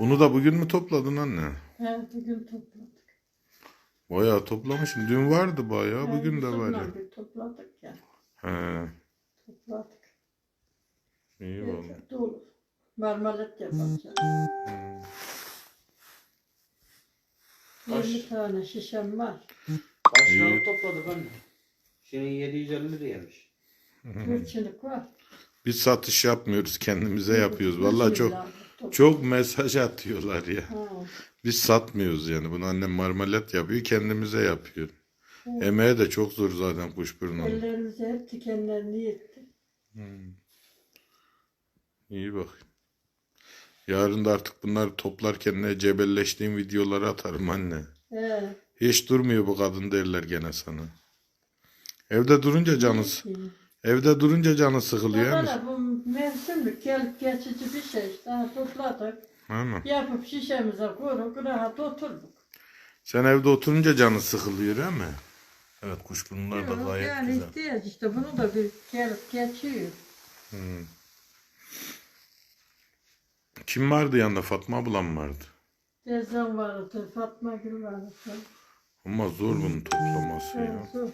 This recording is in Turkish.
Bunu da bugün mü topladın anne? He, bugün topladık. Bayağı toplamışsın. Dün vardı bayağı. He, Bugün de var ya. Topladık ya. He. Topladık. İyi valla. Dolu. Marmalat yapacağız. Kaç? 20 tane şişem var. Kaç İyi. topladık anne? Şimdi 750 liraymış. Gürçülük var. Biz satış yapmıyoruz. Kendimize yapıyoruz. Vallahi çok Bismillah, çok mesaj atıyorlar ya. Ha, Biz satmıyoruz yani. Bunu annem marmelat yapıyor. Kendimize yapıyor. Evet. Emeği de çok zor zaten kuşburnunun. Ellerimize hep dikenlerini yetti. İyi bak. Yarın da artık bunları toplarken ne cebelleştiğim videoları atarım anne. He, Hiç durmuyor bu kadın derler gene sana. Evde durunca canı evde durunca canı sıkılıyor değil mi? Valla bu mevsimlik gelip geçici bir şey. Daha topladık. Mi? Yapıp şişemize koyduk. Rahat oturduk. Sen evde oturunca canı sıkılıyor değil mi? Evet kuşburnlar da Yok, gayet yani güzel. ihtiyaç işte bunu da bir gelip geçiyor. Kim vardı yanında? Fatma ablam vardı. Teyzem vardı, Fatma Gül vardı. Ama zor bunun toplaması ya. Evet, zor.